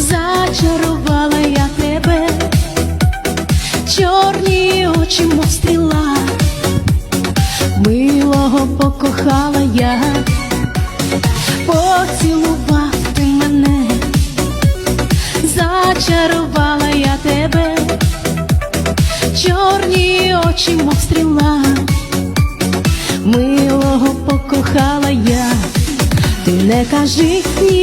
зачарувала я тебе, чорні очі, мов стріла, милого покохала я, поцілував ти мене, зачарувала я тебе, чорні очі, мов стріла, милого покохала я. Ти не кажи ні,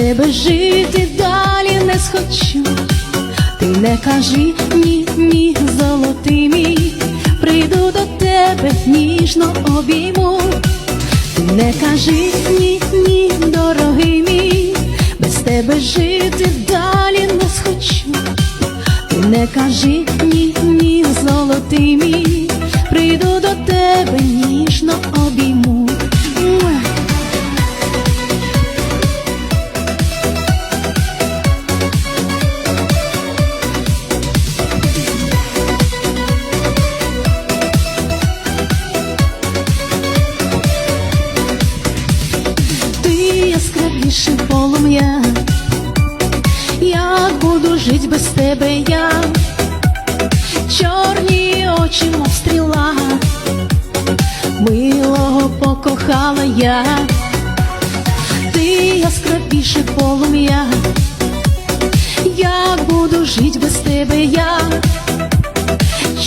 тебе жити далі не схочу. Ти не кажи ні, ні, золотий мій, прийду до тебе, ніжно обійму. Ти не кажи ні, ні, дорогий мій, без тебе жити далі не схочу. Ти не кажи ні, ні, золотий мій, прийду до тебе, ніжно обійму. Яскравіше полум'я, як буду жить без тебе я, чорні очі, мов стріла, милого покохала я, ти яскравіше полум'я, як буду жить без тебе я,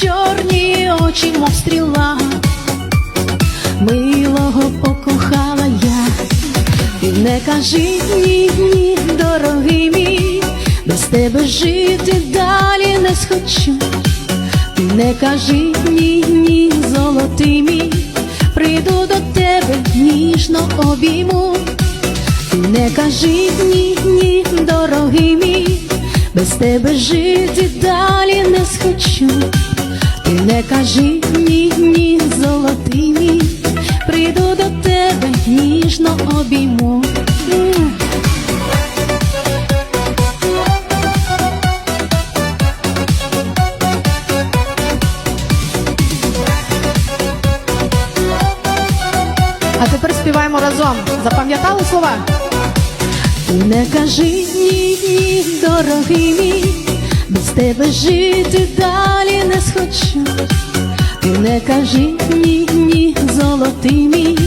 чорні очі, мов стріла, милого покохала не кажи ні, ні, дорогий мій, без тебе жити далі не схочу. Ти не кажи ні, ні, золотий мій, прийду до тебе, ніжно обійму. Не кажи ні, ні, дорогий мій, без тебе жити далі не схочу. Ти не кажи ні, ні, золотий мій, прийду до тебе, ніжно обійму. А тепер співаємо разом. Запам'ятали слова? Ти не кажи ні, ні, дорогий мій, без тебе жити далі не схочу. Ти не кажи ні, ні, золотий мій,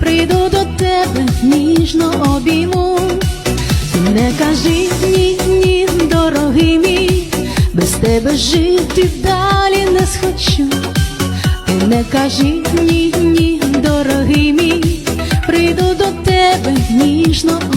прийду до тебе, ніжно обійму. Ти не кажи ні, ні, дорогий мій, без тебе жити далі не схочу. Ти не кажи ні, ні, дорогий